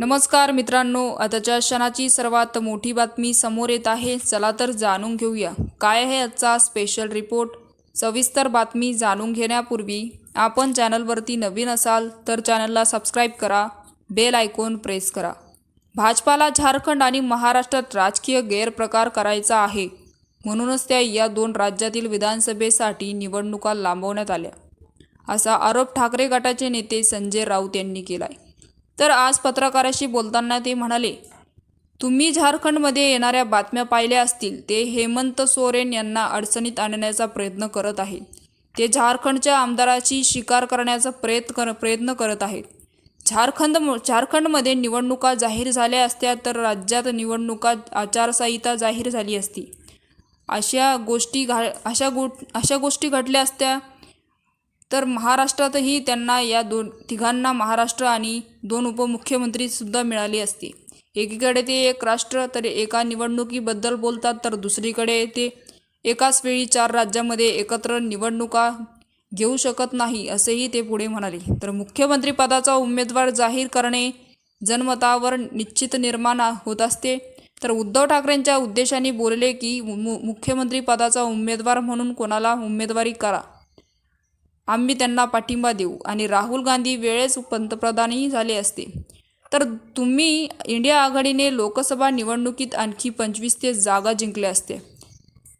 नमस्कार मित्रांनो आताच्या क्षणाची सर्वात मोठी बातमी समोर येत आहे. चला तर जाणून घेऊया. काय आहे आजचा स्पेशल रिपोर्ट सविस्तर बातमी जाणून घेण्यापूर्वी आपण चॅनलवरती नवीन असाल तर चॅनलला सबस्क्राईब करा बेल आयकॉन प्रेस करा. भाजपाला झारखंड आणि महाराष्ट्रात राजकीय गैरप्रकार करायचा आहे. म्हणूनच त्या या दोन राज्यातील विधानसभेसाठी निवडणुका लांबवण्यात आल्या. असा आरोप ठाकरे गटाचे नेते संजय राऊत यांनी केला आहे तर आज पत्रकाराशी बोलताना ते म्हणाले तुम्ही झारखंडमध्ये येणाऱ्या बातम्या पाहिल्या असतील. ते हेमंत सोरेन यांना अडचणीत आणण्याचा प्रयत्न करत आहे ते झारखंडच्या आमदाराची शिकार करण्याचा प्रयत्न कर प्रयत्न करत आहेत. झारखंड झारखंडमध्ये निवडणुका जाहीर झाल्या असत्या तर राज्यात निवडणुका आचारसंहिता जाहीर झाली असती. अशा गोष्टी घा अशा गो अशा गोष्टी घडल्या असत्या तर महाराष्ट्रातही त्यांना या दोन तिघांना महाराष्ट्र आणि दोन उपमुख्यमंत्रीसुद्धा मिळाली असती. एकीकडे ते एक राष्ट्र तर एका निवडणुकीबद्दल बोलतात तर दुसरीकडे ते एकाच वेळी चार राज्यामध्ये एकत्र निवडणुका घेऊ शकत नाही असेही ते पुढे म्हणाले. तर मुख्यमंत्रीपदाचा उमेदवार जाहीर करणे जनमतावर निश्चित निर्माण होत असते. तर उद्धव ठाकरेंच्या उद्देशाने बोलले की मु मुख्यमंत्रीपदाचा उमेदवार म्हणून कोणाला उमेदवारी करा? आम्ही त्यांना पाठिंबा देऊ. आणि राहुल गांधी वेळेस पंतप्रधानही झाले असते. तर तुम्ही इंडिया आघाडीने लोकसभा निवडणुकीत आणखी पंचवीस ते जागा जिंकल्या असते.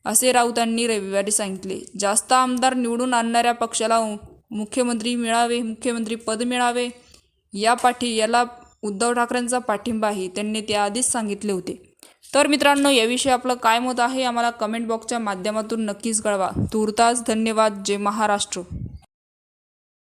असे राऊतांनी रविवारी सांगितले. जास्त आमदार निवडून आणणाऱ्या पक्षाला मुख्यमंत्री मिळावे मुख्यमंत्री पद मिळावे या पाठी याला उद्धव ठाकरेंचा पाठिंबा आहे त्यांनी ते आधीच सांगितले होते. तर मित्रांनो याविषयी आपलं काय मत आहे आम्हाला कमेंट बॉक्सच्या माध्यमातून नक्कीच कळवा. तुर्तास धन्यवाद. जय महाराष्ट्र.